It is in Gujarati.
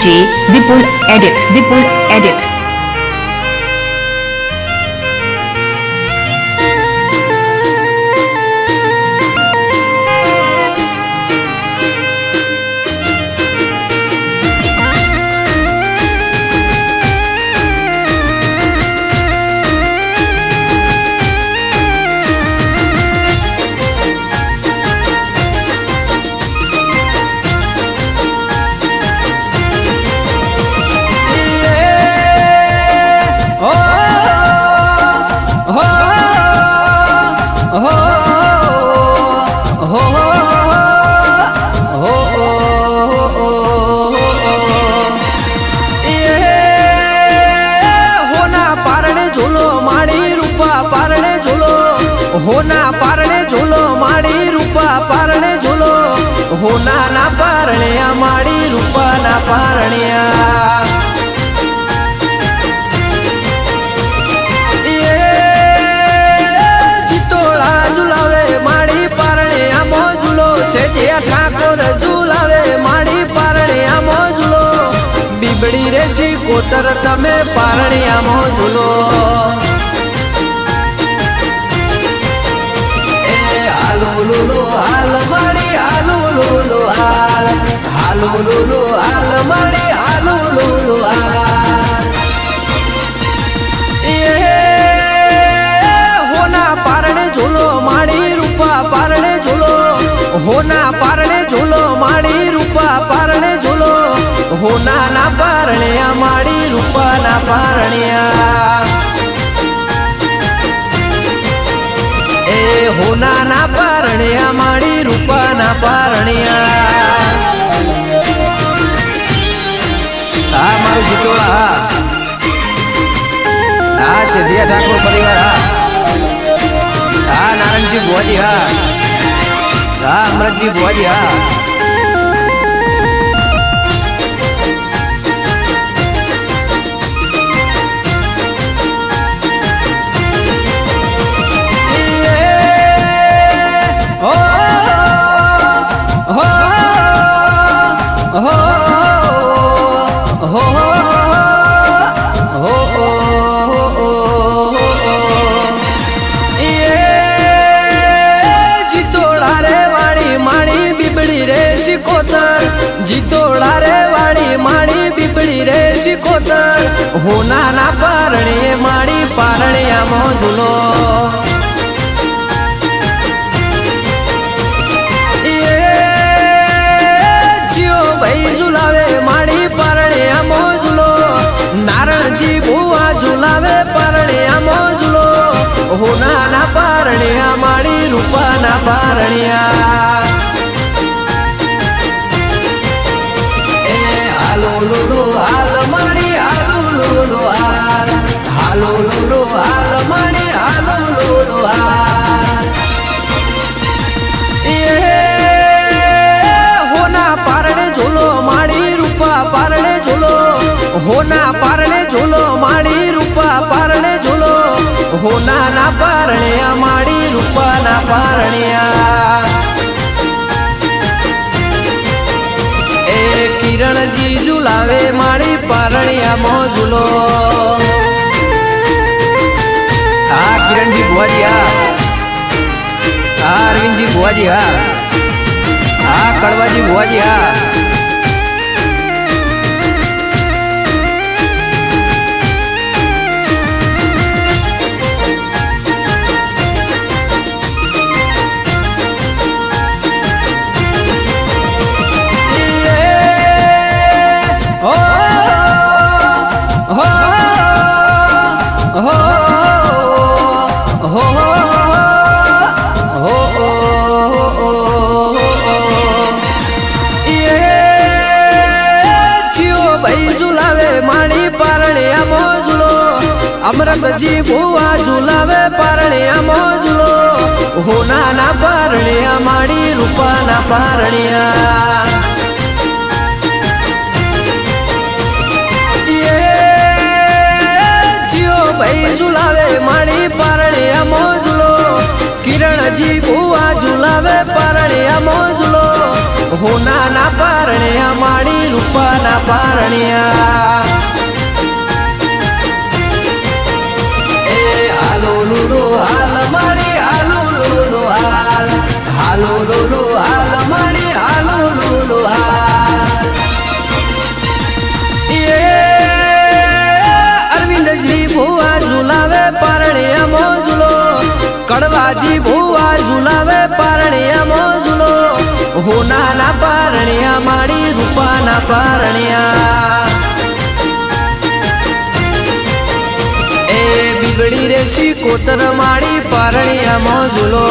DJ Vipul Edit Vipul Edit હોના પારણે ઝૂલો, માળી રૂપા પારણે ઝૂલો. હોના ના પારણે આ માળી રૂપા ના પારણ્યા ચિત્તોળા ઝુલાવે, માળી પારણે આમો ઝૂલો. ઠાકોર ઝુલાવે, માળી પારણે આમો ઝૂલો. બીબડી રેશી કોતર તમે પારણે આમો ઝૂલો. એ હાલો માળી હાલો લુલો હાલ. હાલો લુલો હાલ માળી હાલો લુલો હાલ. એ હોના પારણે ઝૂલો માળી, રૂપા પારણે ઝૂલો. હોના પારણે ઝૂલો માળી, રૂપા પારણે ઝૂલો. હોના ના પારણ્યા માળી રૂપા ના પારણ્યા. એ પારણ્યા, માળી રૂપા ના પારણ્યા. આ મારું જીતોળા હા હા, સિદ્ધિયા ઠાકોર પરિવાર, હા. હા નારાયણજી ભુવાજી, હા. હા, અમરતજી ભુવાજી, હા. શિકોતર જીતોડા રે વાળી માણી બીબડી રે શિકોતર હોના ના પારણે માણી પારણે આમો પારણે આ માળી રૂપા ના ના પારણે આ માળી રૂપા ના પારણ્યા એ કિરણજી ઝુલાવે માળી પારણ્યા મો ઝૂલો હા કિરણજી ભુવાજી હા હા અરવિંદજી ભુવાજી હા હા કડવાજી ભુવાજી હો અમરતજી ભુવા ઝુલાવે પારણે મોજલો. હોના ના પારણે આ માણી રૂપા ના પારણ્યા ભાઈ ઝુલાવે માળી પારણે આમો ઝૂલો કિરણજી ભુવા ઝુલાવે પારણે મોજલો. હોના નાના પારણિયા, માડી રૂપાના પારણ્યા. હાલો લુલો હાલ માડી હાલો લુલો અરવિંદજી ભુવા ઝુલાવે પરણિયા મોજુલો. કડવાજી ભુવા ઝુલાવે પરણિયા મોજુલો. હોનાના પરણિયા, માણી રૂપાના પારણ્યા. એ બીગડી રે શી કોતર માડી પરણિયા મોજુલો.